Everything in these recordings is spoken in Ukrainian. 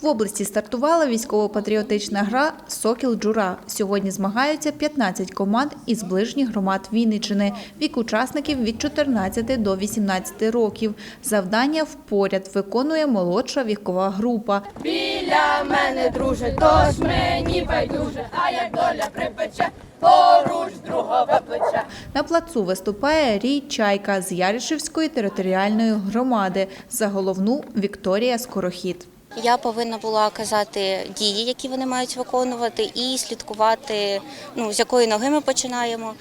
В області стартувала військово-патріотична гра Сокіл Джура. Сьогодні змагаються 15 команд із ближніх громад Вінниччини. Вік учасників від 14 до 18 років. Завдання впоряд виконує молодша вікова група. Біля мене, друже, тож мені байдуже, а як доля припече, поруч другове плече. На плацу виступає Рій Чайка з Яришівської територіальної громади. За головну Вікторія Скорохід. Я повинна була казати дії, які вони мають виконувати, і слідкувати, ну з якої ноги ми починаємо.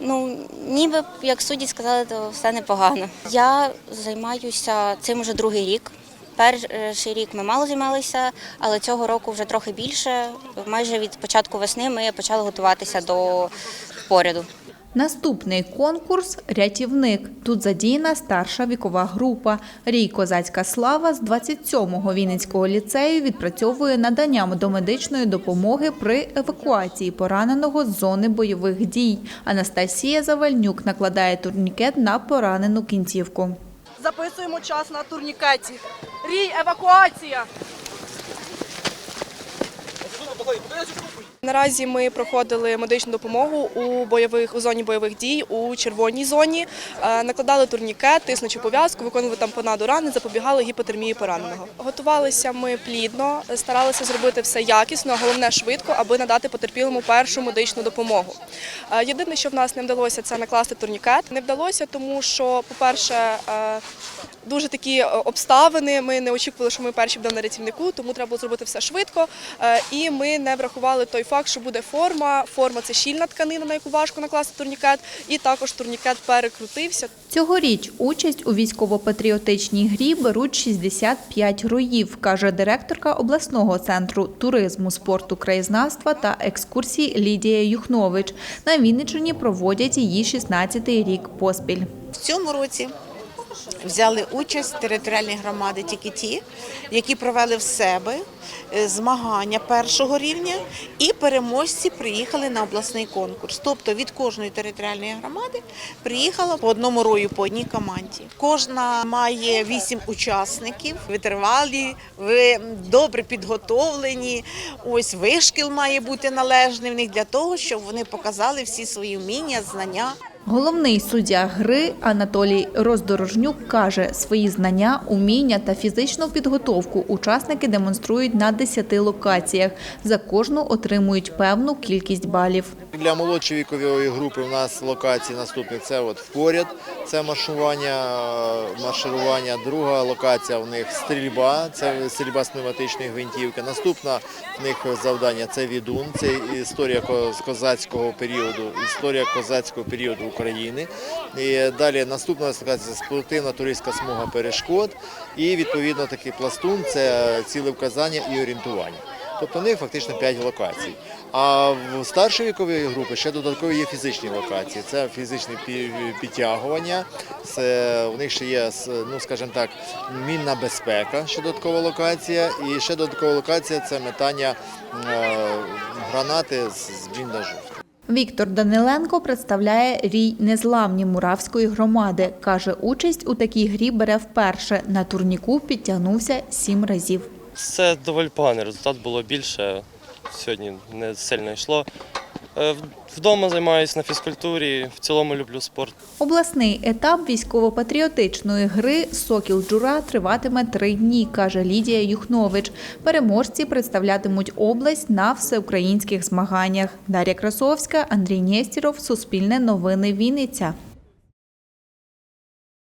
Ну, ніби як судді сказали, то все непогано. Я займаюся цим уже другий рік. Перший рік ми мало займалися, але цього року вже трохи більше. Майже від початку весни ми почали готуватися до поряду. Наступний конкурс рятівник. Тут задіяна старша вікова група. Рій Козацька слава з 27-го Вінницького ліцею відпрацьовує наданням домедичної допомоги при евакуації пораненого з зони бойових дій. Анастасія Завальнюк накладає турнікет на поранену кінцівку. Записуємо час на турнікеті. Рій, евакуація. Наразі ми проходили медичну допомогу у бойових у зоні бойових дій у червоній зоні. Е, Накладали турнікет, тиснучу пов'язку, виконували там понаду рани, запобігали гіпотермії пораненого. Готувалися ми плідно, старалися зробити все якісно, а головне швидко, аби надати потерпілому першу медичну допомогу. Е, Єдине, що в нас не вдалося, це накласти турнікет. Не вдалося, тому що, по-перше, е, дуже такі обставини. Ми не очікували, що ми перші будемо на рятівнику, тому треба було зробити все швидко. І ми не врахували той факт, що буде форма. Форма це щільна тканина, на яку важко накласти турнікет, і також турнікет перекрутився. Цьогоріч участь у військово-патріотичній грі беруть 65 роїв, каже директорка обласного центру туризму, спорту, краєзнавства та екскурсій Лідія Юхнович. На Вінниччині проводять її 16-й рік поспіль. В цьому році взяли участь територіальні громади тільки ті, які провели в себе е, змагання першого рівня, і переможці приїхали на обласний конкурс. Тобто від кожної територіальної громади приїхало по одному рою по одній команді. Кожна має вісім учасників, витривалі, ви добре підготовлені. Ось вишкіл має бути належний в них для того, щоб вони показали всі свої вміння, знання. Головний суддя гри Анатолій Роздорожнюк каже, свої знання, уміння та фізичну підготовку учасники демонструють на 10 локаціях. За кожну отримують певну кількість балів. Для молодшої вікової групи у нас локації наступні це от впоряд, це маршування, е, марширування. Друга локація в них стрільба, це стрільба з пневматичної гвинтівки. Наступна в них завдання це відун, це історія ко- козацького періоду, історія козацького періоду України. І далі наступна спортивна туристська смуга перешкод. І відповідно такий пластун це цілевказання і орієнтування. Тобто в них фактично 5 локацій. А в старшій віковій групі ще додаткові є фізичні локації. Це фізичне пі- підтягування, це у них ще є, ну скажімо так, мінна безпека, ще додаткова локація. І ще додаткова локація це метання е, гранати з бліндажу. Віктор Даниленко представляє рій незламні Муравської громади. Каже, участь у такій грі бере вперше. На турніку підтягнувся сім разів. Це доволі поганий результат, було більше. Сьогодні не сильно йшло. Е, Вдома займаюся на фізкультурі, в цілому люблю спорт. Обласний етап військово-патріотичної гри Сокіл Джура триватиме три дні, каже Лідія Юхнович. Переможці представлятимуть область на всеукраїнських змаганнях. Дар'я Красовська, Андрій Нєстіров, Суспільне новини Вінниця.